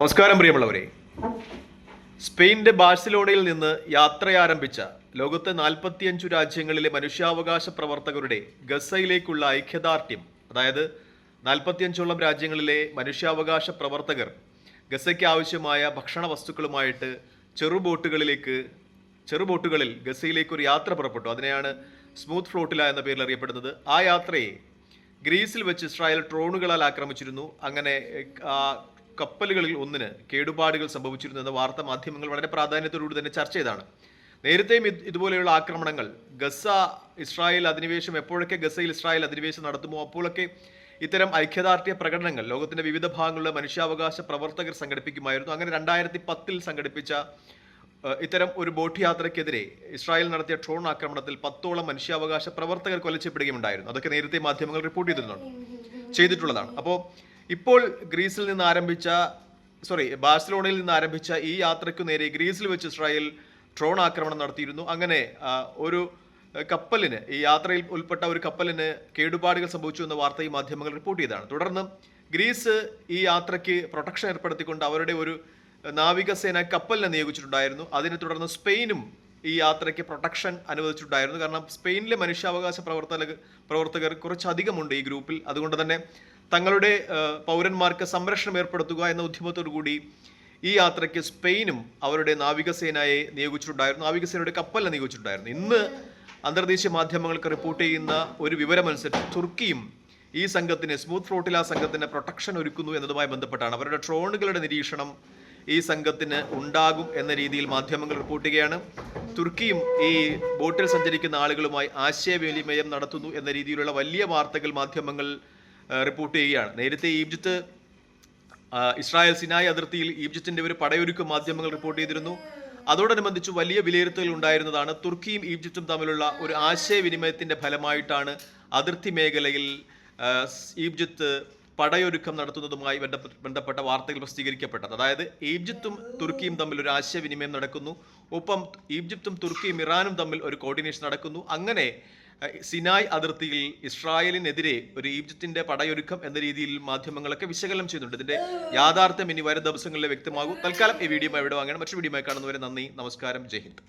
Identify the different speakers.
Speaker 1: നമസ്കാരം പ്രിയമുള്ളവരെ. സ്പെയിന്റെ ബാഴ്സലോണയിൽ നിന്ന് യാത്രയാരംഭിച്ച ലോകത്തെ നാൽപ്പത്തിയഞ്ചു രാജ്യങ്ങളിലെ മനുഷ്യാവകാശ പ്രവർത്തകരുടെ ഗസയിലേക്കുള്ള ഐക്യദാർഢ്യം അതായത് നാൽപ്പത്തിയഞ്ചോളം രാജ്യങ്ങളിലെ മനുഷ്യാവകാശ പ്രവർത്തകർ ഗസയ്ക്ക് ആവശ്യമായ ഭക്ഷണ വസ്തുക്കളുമായിട്ട് ചെറുബോട്ടുകളിലേക്ക് ചെറുബോട്ടുകളിൽ ഗസയിലേക്ക് ഒരു യാത്ര പുറപ്പെട്ടു. അതിനെയാണ് സ്മൂത്ത് ഫ്ലോട്ടില എന്ന പേരിൽ അറിയപ്പെടുന്നത്. ആ യാത്രയെ ഗ്രീസിൽ വെച്ച് ഇസ്രായേൽ ഡ്രോണുകളാൽ ആക്രമിച്ചിരുന്നു. അങ്ങനെ കപ്പലുകളിൽ ഒന്നിന് കേടുപാടുകൾ സംഭവിച്ചിരുന്നു എന്ന വാർത്താ മാധ്യമങ്ങൾ വളരെ പ്രാധാന്യത്തോടുകൂടി തന്നെ ചർച്ച ചെയ്താണ്. നേരത്തെയും ഇതുപോലെയുള്ള ആക്രമണങ്ങൾ ഗസ ഇസ്രായേൽ അധിനിവേശം എപ്പോഴൊക്കെ ഗസയിൽ ഇസ്രായേൽ അധിനിവേശം നടത്തുമോ അപ്പോഴൊക്കെ ഇത്തരം ഐക്യദാർഢ്യ പ്രകടനങ്ങൾ ലോകത്തിന്റെ വിവിധ ഭാഗങ്ങളിലെ മനുഷ്യാവകാശ പ്രവർത്തകർ സംഘടിപ്പിക്കുമായിരുന്നു. അങ്ങനെ രണ്ടായിരത്തി പത്തിൽ സംഘടിപ്പിച്ച ഇത്തരം ഒരു ബോട്ട് യാത്രയ്ക്കെതിരെ ഇസ്രായേൽ നടത്തിയ ട്രോൺ ആക്രമണത്തിൽ പത്തോളം മനുഷ്യാവകാശ പ്രവർത്തകർ കൊലച്ചപ്പെടുകയുണ്ടായിരുന്നു അതൊക്കെ നേരത്തെ മാധ്യമങ്ങൾ റിപ്പോർട്ട് ചെയ്തിട്ടുണ്ട് ചെയ്തിട്ടുള്ളതാണ്. അപ്പോൾ ഇപ്പോൾ ഗ്രീസിൽ നിന്ന് ആരംഭിച്ച സോറി ബാഴ്സലോണയിൽ നിന്ന് ആരംഭിച്ച ഈ യാത്രയ്ക്കു നേരെ ഗ്രീസിൽ വെച്ച് ഇസ്രായേൽ ഡ്രോൺ ആക്രമണം നടത്തിയിരുന്നു. അങ്ങനെ ഒരു കപ്പലിന് ഈ യാത്രയിൽ ഉൾപ്പെട്ട ഒരു കപ്പലിന് കേടുപാടുകൾ സംഭവിച്ചു എന്ന വാർത്ത ഈ മാധ്യമങ്ങൾ റിപ്പോർട്ട് ചെയ്തതാണ്. തുടർന്ന് ഗ്രീസ് ഈ യാത്രയ്ക്ക് പ്രൊട്ടക്ഷൻ ഏർപ്പെടുത്തിക്കൊണ്ട് അവരുടെ ഒരു നാവികസേന കപ്പലിനെ നിയോഗിച്ചിട്ടുണ്ടായിരുന്നു. അതിനെ തുടർന്ന് സ്പെയിനും ഈ യാത്രയ്ക്ക് പ്രൊട്ടക്ഷൻ അനുവദിച്ചിട്ടുണ്ടായിരുന്നു. കാരണം സ്പെയിനിലെ മനുഷ്യാവകാശ പ്രവർത്തക പ്രവർത്തകർ കുറച്ചധികമുണ്ട് ഈ ഗ്രൂപ്പിൽ. അതുകൊണ്ട് തന്നെ തങ്ങളുടെ പൗരന്മാർക്ക് സംരക്ഷണം ഏർപ്പെടുത്തുക എന്ന ഉദ്യമത്തോടു കൂടി ഈ യാത്രയ്ക്ക് സ്പെയിനും അവരുടെ നാവികസേനയെ നിയോഗിച്ചിട്ടുണ്ടായിരുന്നു. നാവികസേനയുടെ കപ്പലിനെ നിയോഗിച്ചിട്ടുണ്ടായിരുന്നു. ഇന്ന് അന്തർദേശീയ മാധ്യമങ്ങൾക്ക് റിപ്പോർട്ട് ചെയ്യുന്ന ഒരു വിവരമനുസരിച്ച് തുർക്കിയും ഈ സംഘത്തിന് സ്മൂത്ത് ഫ്ലോട്ടില സംഘത്തിന് പ്രൊട്ടക്ഷൻ ഒരുക്കുന്നു എന്നതുമായി ബന്ധപ്പെട്ടാണ്. അവരുടെ ട്രോണുകളുടെ നിരീക്ഷണം ഈ സംഘത്തിന് ഉണ്ടാകും എന്ന രീതിയിൽ മാധ്യമങ്ങൾ റിപ്പോർട്ട് ചെയ്യുകയാണ്. തുർക്കിയും ഈ ബോട്ടിൽ സഞ്ചരിക്കുന്ന ആളുകളുമായി ആശയവിനിമയം നടത്തുന്നു എന്ന രീതിയിലുള്ള വലിയ വാർത്തകൾ മാധ്യമങ്ങൾ റിപ്പോർട്ട് ചെയ്യുകയാണ്. നേരത്തെ ഈജിപ്ത് ഇസ്രായേൽ സിനായ് അതിർത്തിയിൽ ഈജിപ്തിന്റെ ഒരു പടയൊരുക്ക് മാധ്യമങ്ങൾ റിപ്പോർട്ട് ചെയ്തിരുന്നു. അതോടനുബന്ധിച്ച് വലിയ വിലയിരുത്തൽ ഉണ്ടായിരുന്നതാണ്. തുർക്കിയും ഈജിപ്തും തമ്മിലുള്ള ഒരു ആശയവിനിമയത്തിന്റെ ഫലമായിട്ടാണ് അതിർത്തി മേഖലയിൽ ഈജിപ്ത് പടയൊരുക്കം നടത്തുന്നതുമായി ബന്ധപ്പെട്ട വാർത്തകൾ പ്രസിദ്ധീകരിക്കപ്പെട്ടത്. അതായത് ഈജിപ്തും തുർക്കിയും തമ്മിൽ ഒരു ആശയവിനിമയം നടക്കുന്നു. ഒപ്പം ഈജിപ്തും തുർക്കിയും ഇറാനും തമ്മിൽ ഒരു കോർഡിനേഷൻ നടക്കുന്നു. അങ്ങനെ സിനായ് അതിർത്തിയിൽ ഇസ്രായേലിനെതിരെ ഒരു ഈജിപ്തിന്റെ പടയൊരുക്കം എന്ന രീതിയിൽ മാധ്യമങ്ങളൊക്കെ വിശകലനം ചെയ്യുന്നുണ്ട്. ഇതിന്റെ യാഥാർത്ഥ്യം ഇനി വരും ദിവസങ്ങളിൽ വ്യക്തമാകും. തൽക്കാലം ഈ വീഡിയോ ഇവിടെ വാങ്ങണം മറ്റു വീഡിയോ കാണുന്നവരെ നന്ദി നമസ്കാരം ജയ് ഹിന്ദ്.